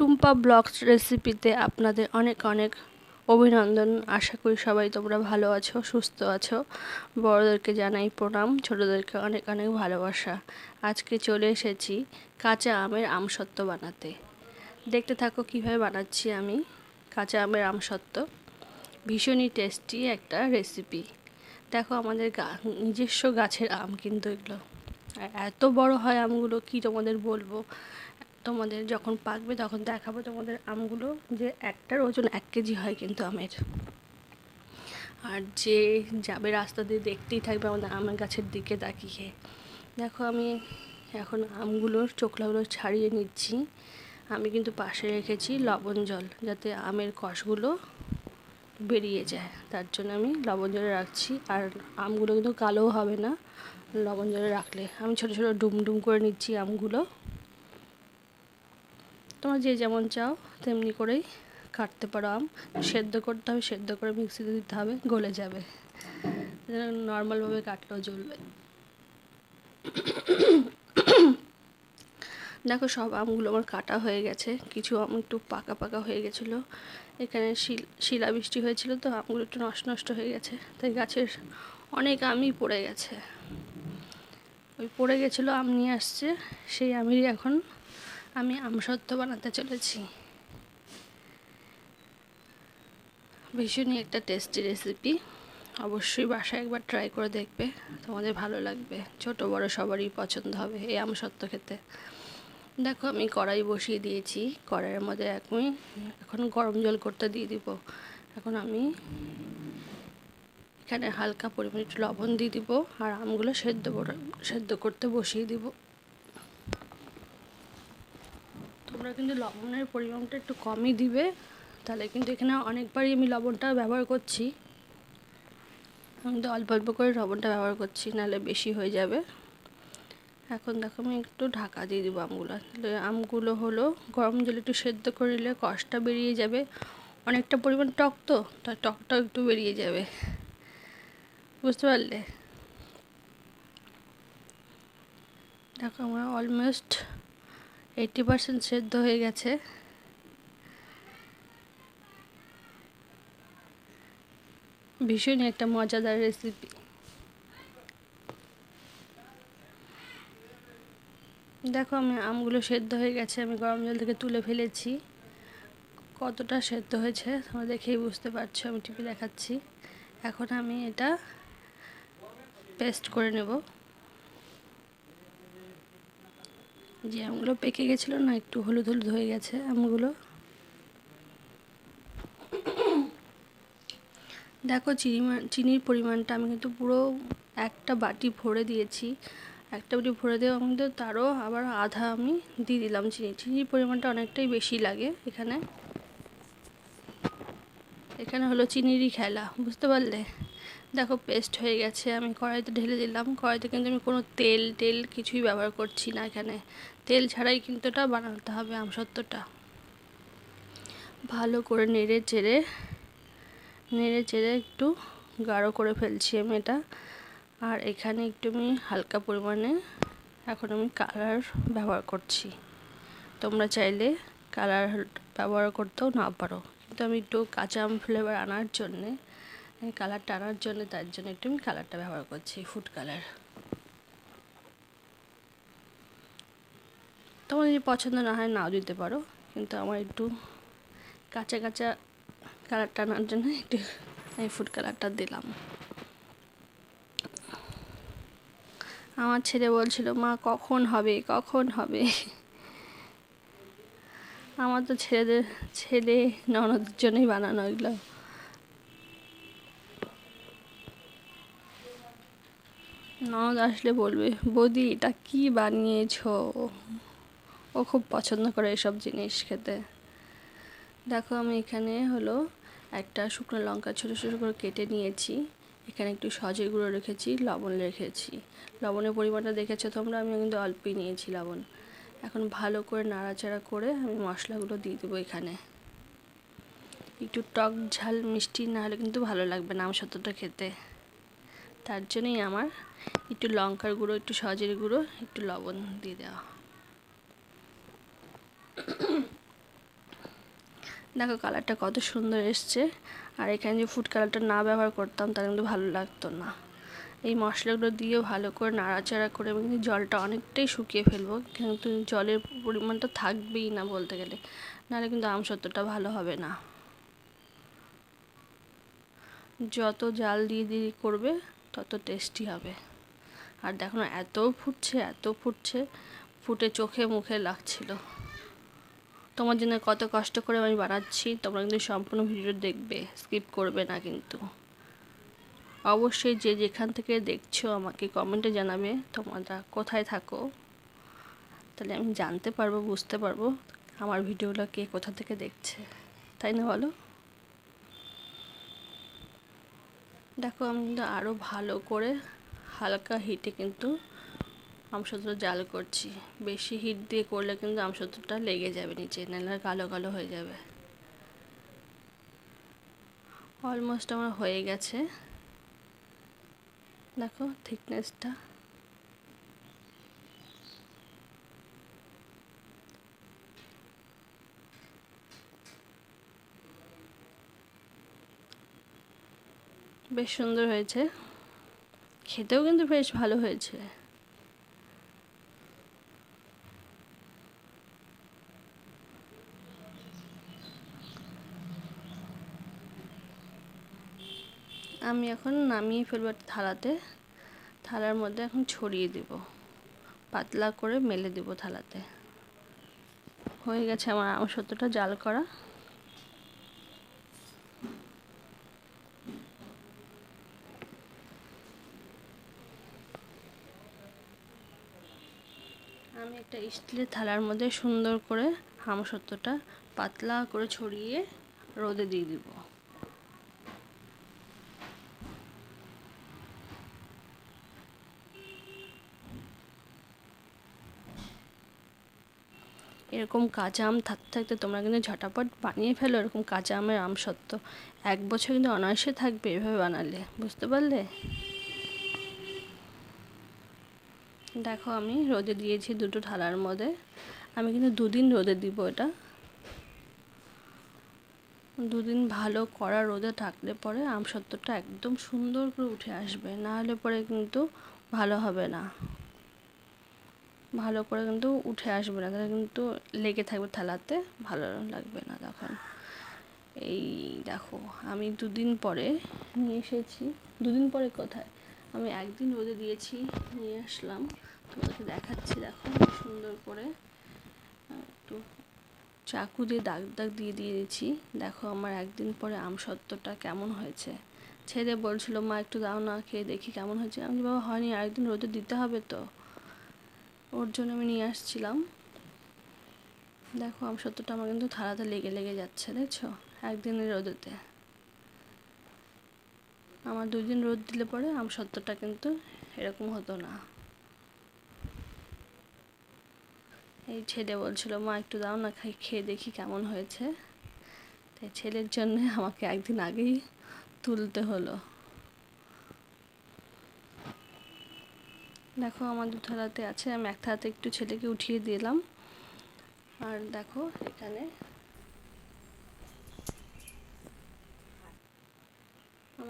Tumpa blogs রেসিপিতে আপনাদের অনেক অনেক অভিনন্দন। আশা করি সবাই তোমরা ভালো আছো, সুস্থ আছো। বড়োদেরকে জানাই প্রণাম, ছোটোদেরকে অনেক অনেক ভালোবাসা। আজকে চলে এসেছি কাঁচা আমের আমসত্ত্ব বানাতে। দেখতে থাকো কীভাবে বানাচ্ছি আমি কাঁচা আমের আমসত্ত্ব। ভীষণই টেস্টি একটা রেসিপি। দেখো আমাদের নিজস্ব গাছের আম কিন্তু এগুলো। এত বড় হয় আমগুলো, কি তোমাদের বলব? তোমাদের যখন পাকবে, তখন দেখাবো তোমাদের আমগুলো যে একটার ওজন এক কেজি হয় কিন্তু আমের। আর যে যাবে রাস্তা দিয়ে দেখতেই থাকবে আমাদের আমের গাছের দিকে তাকিয়ে। দেখো আমি এখন আমগুলোর চোখলাগুলো ছাড়িয়ে নিচ্ছি। আমি কিন্তু পাশে রেখেছি লবণ জল যাতে আমের কষগুলো বেরিয়ে যায়। তার জন্য আমি লবণ জলে রাখছি। আর আমগুলো কিন্তু কালোও হবে না, লবণ জলে রাখলে। আমি ছোটো ছোটো ডুম ডুম করে নিচ্ছি আমগুলো। তোমরা যে যেমন চাও, তেমনি করেই কাটতে পারো আম। সেদ্ধ করতে হবে, সেদ্ধ করে মিক্সিতে দিতে হবে, গলে যাবে। নর্মালভাবে কাটলেও জ্বলবে। দেখো সব আমগুলো আমার কাটা হয়ে গেছে। কিছু আম একটু পাকা পাকা হয়ে গেছিল। এখানে শিল শিলা বৃষ্টি হয়েছিল তো আমগুলো একটু নষ্ট নষ্ট হয়ে গেছে। তাই গাছের অনেক আমই পড়ে গেছে। ওই পড়ে গেছিল, আম নিয়ে আসছে। সেই আমেরই এখন আমি আমসত্ত্ব বানাতে চলেছি। ভীষণই একটা টেস্টি রেসিপি অবশ্যই বাসায় একবার ট্রাই করে দেখবে, তোমাদের ভালো লাগবে। ছোট, বড় সবারই পছন্দ হবে এই আমসত্ত্ব খেতে। দেখো, আমি কড়াই বসিয়ে দিয়েছি। কড়াইয়ের মধ্যে আমি এখন গরম জল করতে দিয়ে দিব। এখন আমি এখানে হালকা পরিমাণে একটু লবণ দিয়ে দিব আর আমগুলো সেদ্ধ সেদ্ধ করতে বসিয়ে দিব। তোমরা কিন্তু লবণের পরিমাণটা একটু কমই দিবে। তাহলে কিন্তু এখানে অনেকবারই আমি লবণটা ব্যবহার করছি। আমি কিন্তু অল্প অল্প করে লবণটা ব্যবহার করছি, নাহলে বেশি হয়ে যাবে। এখন দেখো আমি একটু ঢাকা দিয়ে দিব আমগুলো। তাহলে আমগুলো হলো গরম জলে একটু সেদ্ধ করে নিলে কষটা বেরিয়ে যাবে। অনেকটা পরিমাণ টক তো, তার টকটাও একটু বেরিয়ে যাবে। বুঝতে পারলে? দেখো আমরা অলমোস্ট এইটি পার্সেন্ট সেদ্ধ হয়ে গেছে। ভীষণই একটা মজাদার রেসিপি দেখো, আমি আমগুলো সেদ্ধ হয়ে গেছে, আমি গরম জল থেকে তুলে ফেলেছি। কতটা সেদ্ধ হয়েছে তোমরা দেখেই বুঝতে পারছ, আমি টিপে দেখাচ্ছি। এখন আমি এটা পেস্ট করে নেব। যে আমগুলো পেকে গেছিল না, একটু হলুদ হলুদ হয়ে গেছে আমগুলো। দেখো চিনি চিনির পরিমাণটা আমি কিন্তু পুরো একটা বাটি ভরে দিয়েছি। একটা বাটি ভরে দেওয়া কিন্তু তারও আবার আধা আমি দিয়ে দিলাম চিনি। চিনির পরিমাণটা অনেকটাই বেশি লাগে এখানে। এখানে হলো চিনিরই খেলা, বুঝতে পারলে? দেখো পেস্ট হয়ে গেছে, আমি কড়াইতে ঢেলে দিলাম। কড়াইতে কিন্তু আমি কোনো তেল টেল কিছুই ব্যবহার করছি না এখানে। তেল ছাড়াই কিন্তু এটা বানাতে হবে আমসত্ত্বটা। ভালো করে নেড়ে চেড়ে নেড়ে চেড়ে একটু গাঢ় করে ফেলছি আমি এটা। আর এখানে একটু আমি হালকা পরিমাণে এখন আমি কালার ব্যবহার করছি। তোমরা চাইলে কালার ব্যবহার করতেও না পারো। কিন্তু আমি একটু কাঁচা আম ফ্লেভার আনার জন্যে কালারটা আনার জন্য তার জন্য একটু আমি কালারটা ব্যবহার করছি ফুড কালার তোমার যদি পছন্দ না হয় নাও দিতে পারো, কিন্তু আমার একটু কাঁচা কাঁচা কালারটা আনার জন্য একটু আমি ফুড কালারটা দিলাম। আমার ছেলে বলছিল, মা, কখন হবে? কখন হবে? আমার তো ছেলেদের, ছেলে ননদের জন্যই বানানো এগুলো ননদ আসলে বলবে, বৌদি, এটা কি বানিয়েছ? ও খুব পছন্দ করে এসব জিনিস খেতে। দেখো, আমি এখানে হলো একটা শুকনো লঙ্কা ছোটো ছোটো করে কেটে নিয়েছি। এখানে একটু সজের গুঁড়ো রেখেছি, লবণ রেখেছি। লবণের পরিমাণটা দেখেছ তোমরা? আমি কিন্তু অল্পই নিয়েছি লবণ। এখন ভালো করে নাড়াচাড়া করে আমি মশলাগুলো দিয়ে দেবো এখানে। একটু টক ঝাল মিষ্টি না হলে কিন্তু ভালো লাগবে না আমসত্ত্বটা খেতে। তার জন্যই আমার একটু লঙ্কার গুঁড়ো, একটু সজের গুঁড়ো, একটু লবণ দিয়ে দেওয়া। দেখো কালারটা কত সুন্দর এসছে। আর এখানে যে ফুড কালারটা না ব্যবহার করতাম, তার কিন্তু ভালো লাগতো না। এই মশলাগুলো দিয়ে ভালো করে নাড়াচাড়া করে আমি জলটা অনেকটাই শুকিয়ে ফেলব। কিন্তু জলের পরিমাণটা থাকবেই না বলতে গেলে। নাহলে কিন্তু আমসত্ত্বটা ভালো হবে না। যত জাল দিয়ে দিয়ে করবে তত টেস্টি হবে। আর দেখো না, এত ফুটছে এত ফুটছে, ফুটে চোখে মুখে লাগছিল। তোমার জন্য কত কষ্ট করে আমি বানাচ্ছি, তোমরা কিন্তু সম্পূর্ণ ভিডিও দেখবে, স্কিপ করবে না কিন্তু। অবশ্যই যে যেখান থেকে দেখছ আমাকে কমেন্টে জানাবে, তোমরা কোথায় থাকো, তাহলে আমি জানতে পারব, বুঝতে পারব আমার ভিডিওগুলো কে কোথা থেকে দেখছে। তাই না বলো? দেখো, আমি কিন্তু আরও ভালো করে হালকা হিটে কিন্তু আমসত্ত্ব জাল করছি। বেশি হিট দিয়ে করলে কিন্তু আমসত্ত্বটা লেগে যাবে নিচে, নাহলে কালো কালো হয়ে যাবে। অলমোস্ট আমার হয়ে গেছে। দেখো থিকনেসটা বেশ সুন্দর হয়েছে। খেতেও কিন্তু বেশ ভালো হয়েছে। আমি এখন নামিয়ে ফেলব থালাতে। থালার মধ্যে এখন ছড়িয়ে দেব। পাতলা করে মেলে দেব থালাতে। হয়ে গেছে আমার আম সত্যটা জাল করা আমি একটা স্টিলের থালার মধ্যে সুন্দর করে সত্যটা পাতলা করে ছড়িয়ে রোদে দিয়ে দিব। এরকম কাঁচা আম থাকতে থাকতে তোমরা কিন্তু ঝটাপট বানিয়ে ফেলো এরকম কাঁচা আমের আম সত্ত্ব এক বছর কিন্তু অনায়াসে থাকবে এভাবে বানালে, বুঝতে পারলে? দেখো আমি রোদে দিয়েছি দুটো থালার মধ্যে। আমি কিন্তু দুদিন রোদে দিব এটা। দুদিন ভালো কড়া রোদে থাকলে পরে আম সত্ত্বটা একদম সুন্দর করে উঠে আসবে। না হলে পরে কিন্তু ভালো হবে না। ভালো করে কিন্তু উঠে আসবে না। তাহলে কিন্তু লেগে থাকবে থালাতে, ভালো লাগবে না তখন। এই দেখো, আমি দুদিন পরে নিয়ে এসেছি। দুদিন পরে কোথায়? আমি একদিন রোদে দিয়েছি, নিয়ে আসলাম। তোমাদেরকে দেখাচ্ছি, দেখো, সুন্দর করে। একটু চাকু দিয়ে দাগ দাগ দিয়ে দিয়েছি। দেখো আমার একদিন পরে আম সত্ত্বটা কেমন হয়েছে। ছেলে বলছিল, মা, একটু দাও না, খেয়ে দেখি কেমন হয়েছে। আমি বাবা, হয়নি, আরেকদিন রোদে দিতে হবে তো। ওর জন্য আমি নিয়ে আসছিলাম। দেখো আমসত্ত্বটা আমার কিন্তু থালাতে লেগে লেগে যাচ্ছে, দেখছ? একদিনের রোদেতে। আমার দুই দিন রোদ দিলে পরে আমসত্ত্বটা কিন্তু এরকম হতো না। এই ছেলে বলছিল, মা, একটু দাও না, খাই, খেয়ে দেখি কেমন হয়েছে। তাই ছেলের জন্য আমাকে একদিন আগেই তুলতে হলো। দেখো, আমার দু থালাতে আছে। আমি এক থালাতে একটু ছেলেকে উঠিয়ে দিলাম। আর দেখো, এখানে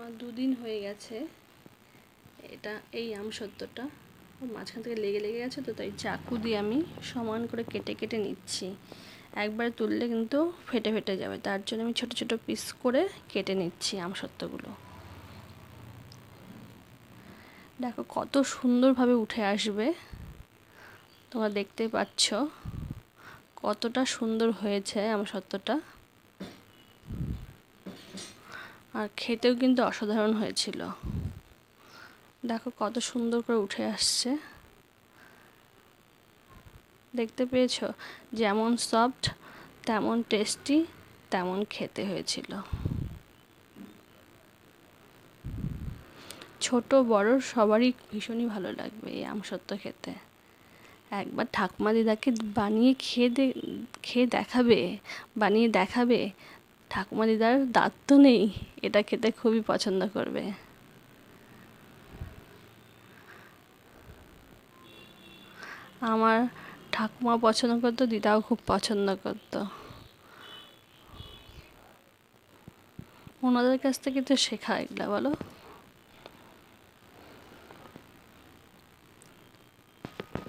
আমার দুদিন হয়ে গেছে। এটা এই আম সত্যটা মাঝখান থেকে লেগে লেগে গেছে তো, তাই চাকু দিয়ে আমি সমান করে কেটে কেটে নিচ্ছি। একবার তুললে কিন্তু ফেটে ফেটে যাবে। তার জন্য আমি ছোট ছোট পিস করে কেটে নিচ্ছি আম সত্যগুলো দেখো কত সুন্দরভাবে উঠে আসবে। তোমরা দেখতে পাচ্ছ কতটা সুন্দর হয়েছে আমার সত্যটা আর খেতেও কিন্তু অসাধারণ হয়েছিল। দেখো কত সুন্দর করে উঠে আসছে। দেখতে পেয়েছ? যেমন সফট তেমন টেস্টি তেমন খেতে হয়েছিল। ছোট, বড় সবারই ভীষণই ভালো লাগবে এই আমসত্ত্ব খেতে। একবার ঠাকুমা দিদাকে বানিয়ে খেয়ে খেয়ে দেখাবে, বানিয়ে দেখাবে ঠাকুমা দিদার দাঁত তো নেই, এটা খেতে খুবই পছন্দ করবে। আমার ঠাকুমা পছন্দ করতো, দিদাও খুব পছন্দ করতো। ওনাদের কাছ থেকে তো শেখা এগুলো, বলো।